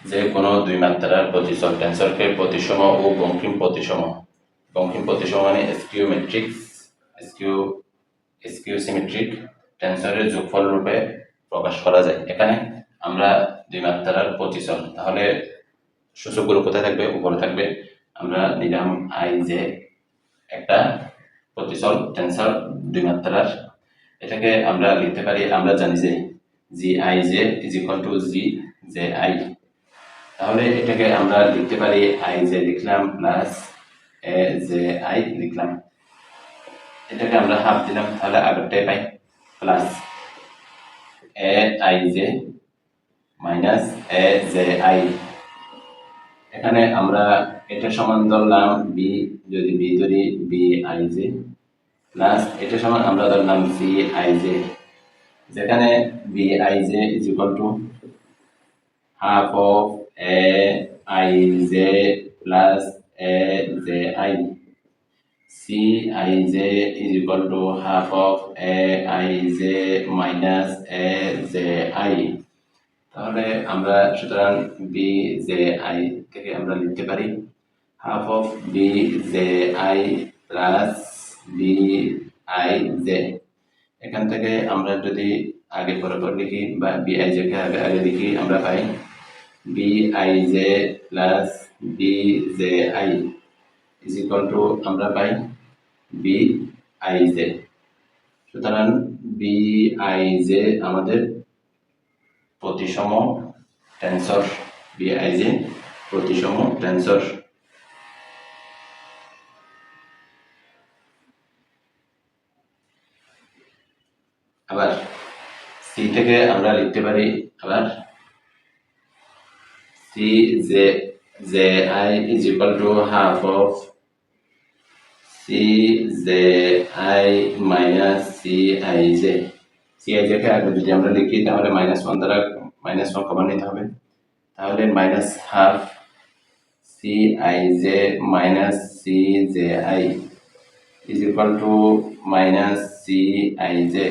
যে কোনো দুই মাত্রার প্রতিচল টেন্সরকে প্রতিসম ও বঙ্কিম প্রতিসম। বঙ্কিম প্রতিসম মানে স্কিওমেট্রিক স্কিউ স্কিউসিমেট্রিক টেন্সরের যোগফল রূপে প্রকাশ করা যায়। এখানে আমরা দুই মাত্রার প্রতিচল তাহলে সূচকগুলো কোথায় থাকবে? উপরে থাকবে। আমরা নিলাম আই যে একটা প্রতিচল টেন্সর দুই মাত্রার। এটাকে আমরা লিখতে পারি, আমরা জানি যে G I J is equal to G J I. তাহলে এটাকে আমরা লিখতে পারি আই জে লিখলাম প্লাস এ জে আই লিখলাম। এটাকে আমরা হাফ দিলাম, তাহলে আগেরটাই পাই। Plus A I J minus A J I এখানে আমরা এটা সমান ধরলাম বি যদি বি ধরি বি আই জে প্লাস এটা সমান আমরা ধরলাম সি আই জে যেখানে B I J is to half of a i j plus a j i. C, i j is equal to half of a, i j minus a j i. তাহলে আমরা সুতরাং B J I থেকে আমরা লিখতে পারি? Half of B J I plus B I J এখান থেকে আমরা যদি আগে পরে পর লিখি বা বি আই জে কে আগে আগে লিখি, আমরা পাই J plus J I is equal to আমরা পাই বি আই জে সুতরাং বি আই জে আমাদের প্রতিসম টেন্সর বি আই জে প্রতিসম টেন্সর আবার সি থেকে আমরা লিখতে পারি আবার C J J I is equal to half of C J I minus C I J C I JK আগে যদি আমরা লিখি, তাহলে মাইনাস ওয়ান দ্বারা মাইনাস ওয়ান কমান নিতে হবে। তাহলে minus half C I J minus C J I is to minus C I J